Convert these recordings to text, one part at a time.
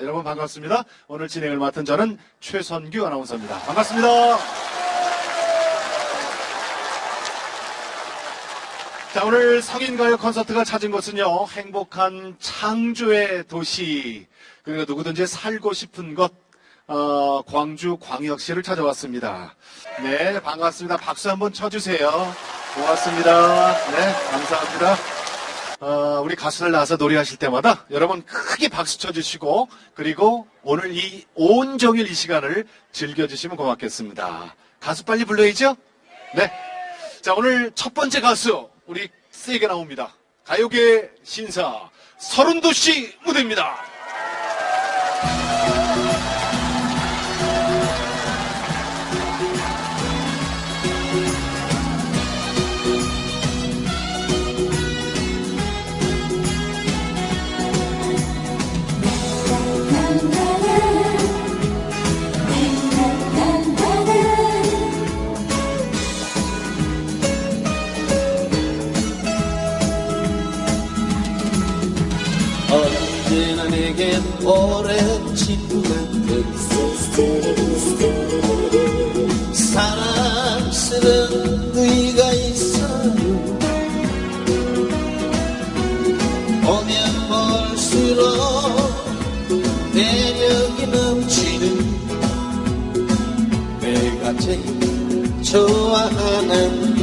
여러분 반갑습니다. 오늘 진행을 맡은 저는 최선규 아나운서입니다. 반갑습니다. 자, 오늘 성인가요 콘서트가 찾은 곳은요, 행복한 창조의 도시, 그리고 누구든지 살고 싶은 곳, 어, 광주 광역시를 찾아왔습니다. 네, 반갑습니다. 박수 한번 쳐주세요. 고맙습니다. 네, 감사합니다. 어, 우리 가수들 나와서 노래하실 때마다 여러분 크게 박수 쳐주시고 그리고 오늘 이 온종일 이 시간을 즐겨주시면 고맙겠습니다. 가수 빨리 불러야죠? 네. 자, 오늘 첫 번째 가수 우리 세게 나옵니다. 가요계 신사 서른도 씨 무대입니다. 내겐 오랜 친구가 사랑스런 의가 있어요. 보면 볼수록 매력이 넘치는 내가 제일 좋아하는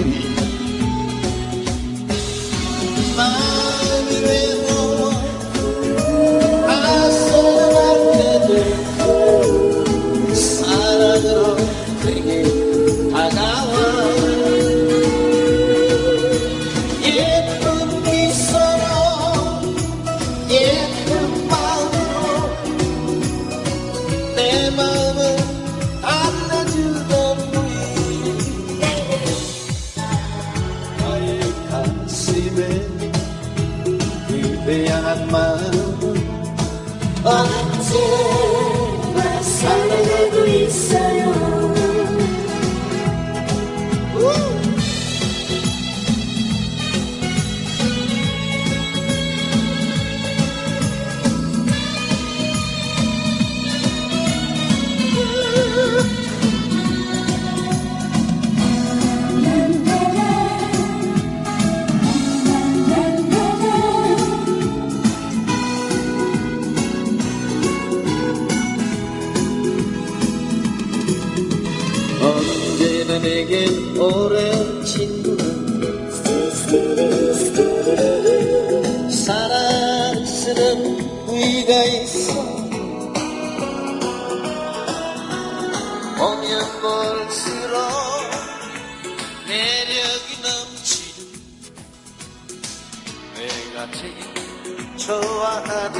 오랜 친구가 사랑스런 의가 있어. 보면 볼수록 매력이 넘치는 내가 제일 좋아하는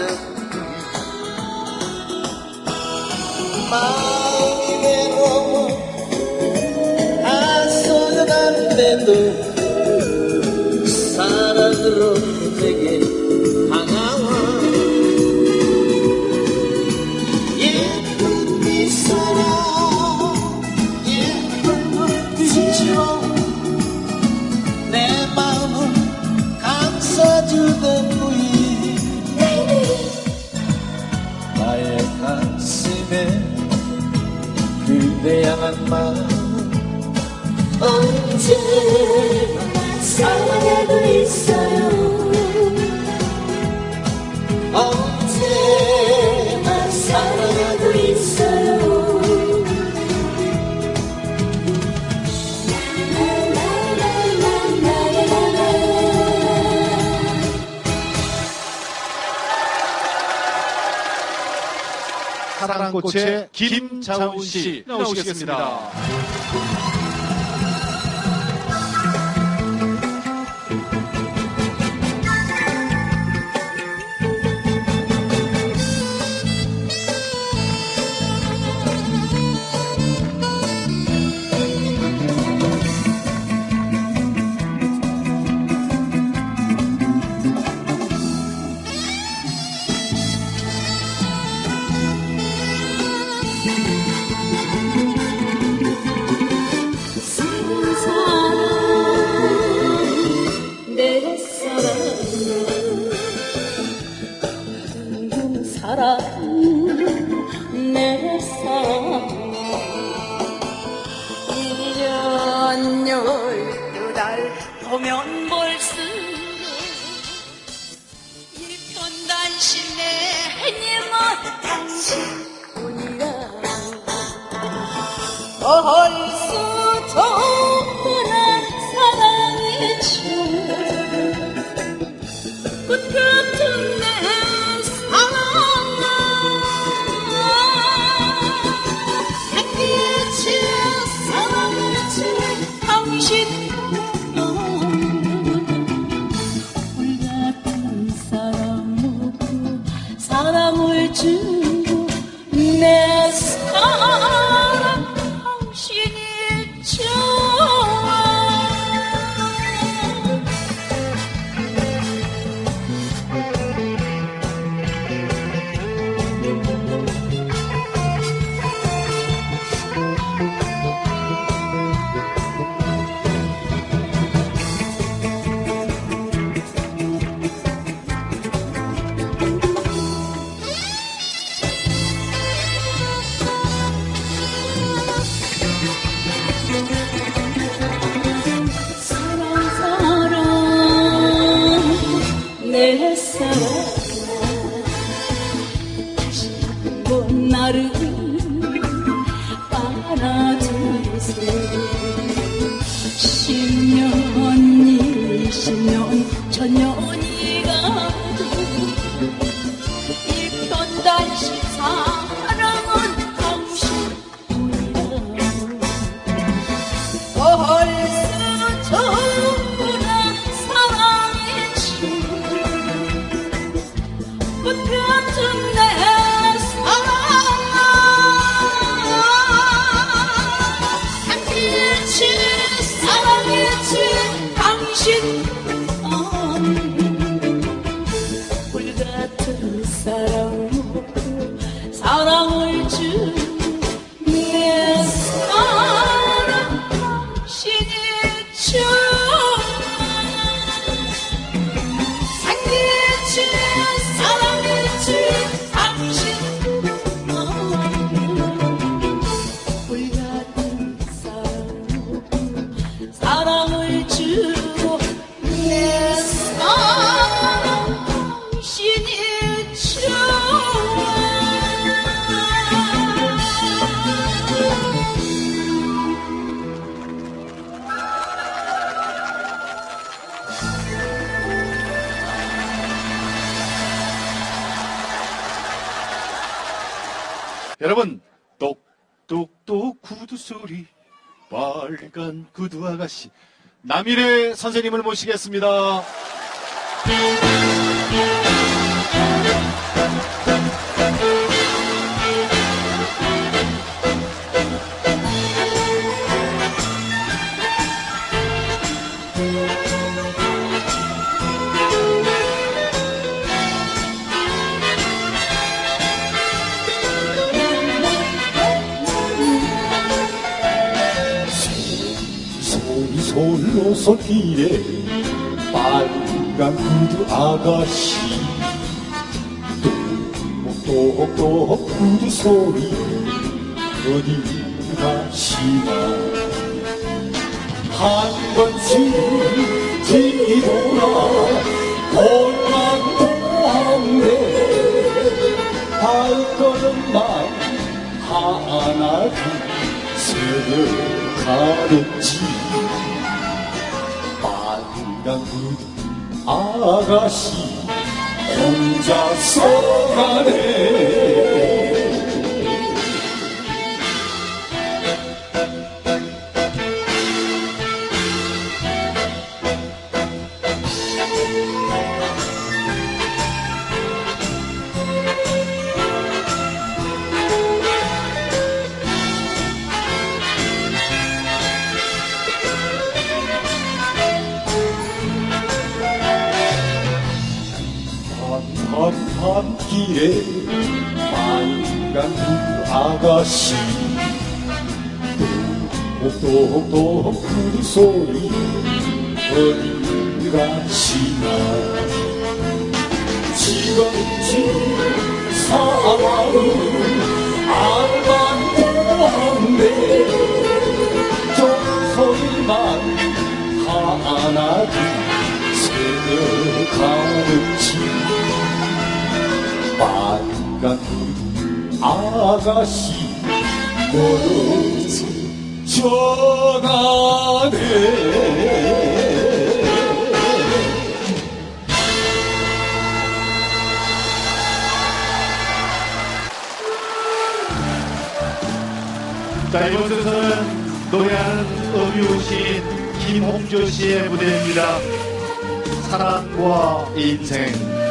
마음이 외로워 아소연한데도 사랑으로 사랑꽃의 김자훈 씨 나오시겠습니다. 볼수록 일편단심의 해님은 당신 사랑을 주 한 여러분, 똑똑똑 구두 소리, 빨간 구두 아가씨. 남일의 선생님을 모시겠습니다. 솔솔로 손길에 빨간 구두 아가씨. 똑똑똑 구두 소리 어디 가시나. 한 번씩 뒤돌아 골망도한데 발걸음만 하나 둘새 벽하는지 빨간 구두 아가씨 혼자서 가네 밤길에 빨간 그 아가씨 똑똑똑똑 그 소리 어디 가시나 지금지 사랑은 알만도 한데 정서만 하나도 새벽 가는지 아가씨 멀어서 전하네 자, 이번 순서는 노래하는 음유 시인 김홍조 씨의 무대입니다. 사랑과 인생.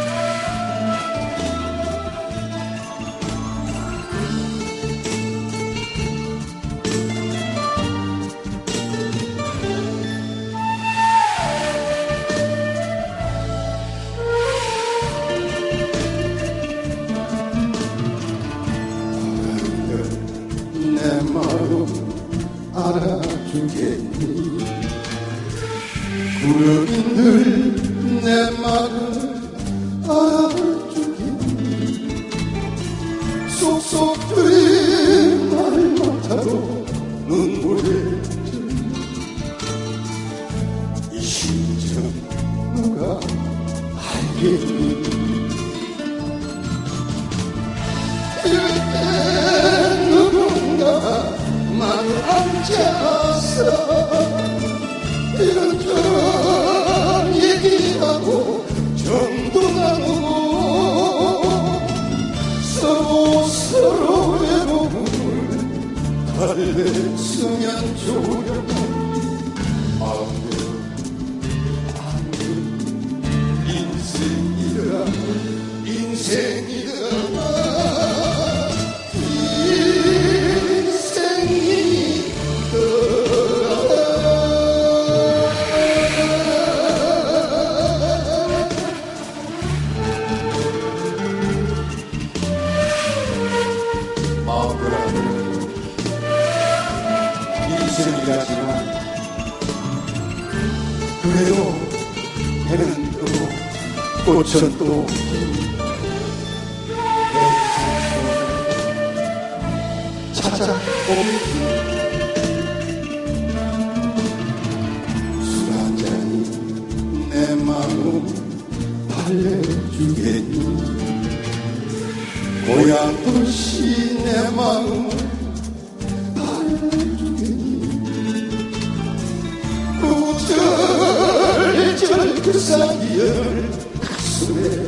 누군가 마음 앉아서 이런저런 얘기하고 정도 나누고 서로 서로 외로움을 달랬으면 좋겠다 주겠니 고향 도시 내 마음 달래주겠니? 구절절 그 사이를 가슴에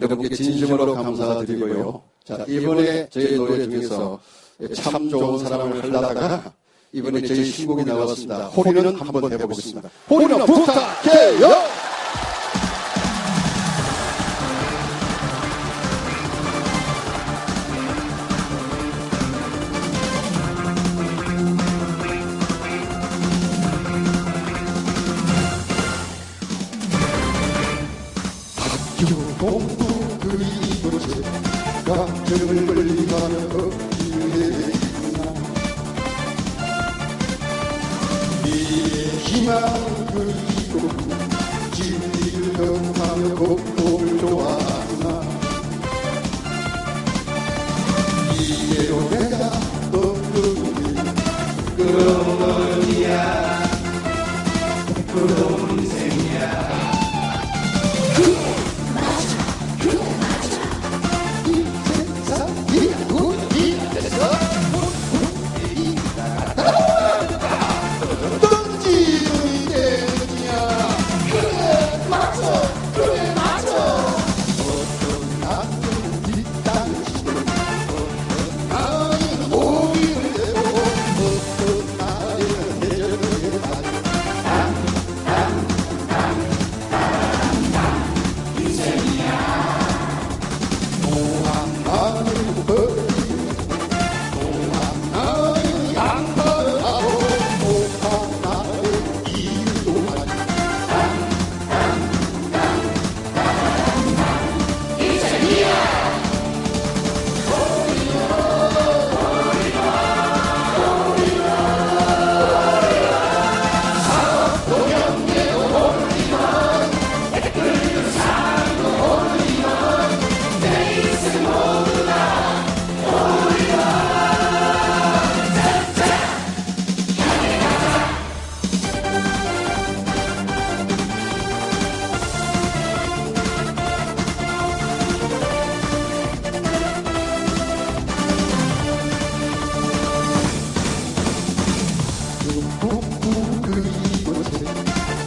여러분께 진심으로 감사드리고요. 자, 이번에 저희 노래 중에서 참 좋은 사람을 하려다가 이번에 저희 신곡이 나왔습니다. 호리는 한번 해보겠습니다. 호리는 부탁해요! 경하며 공부를 좋아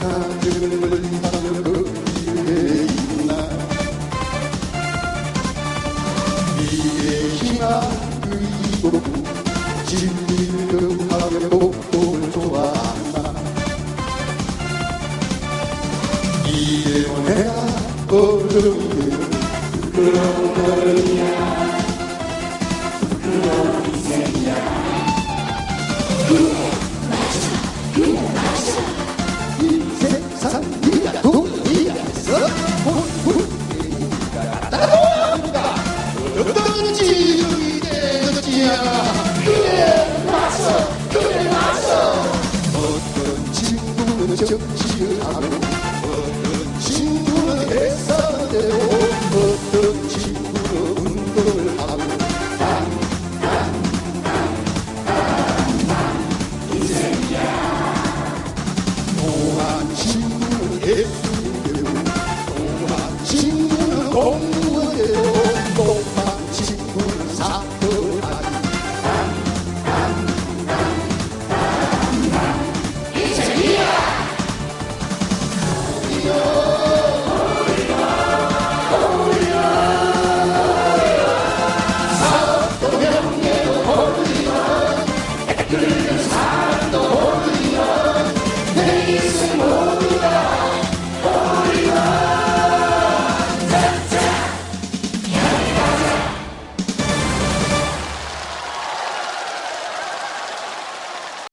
time.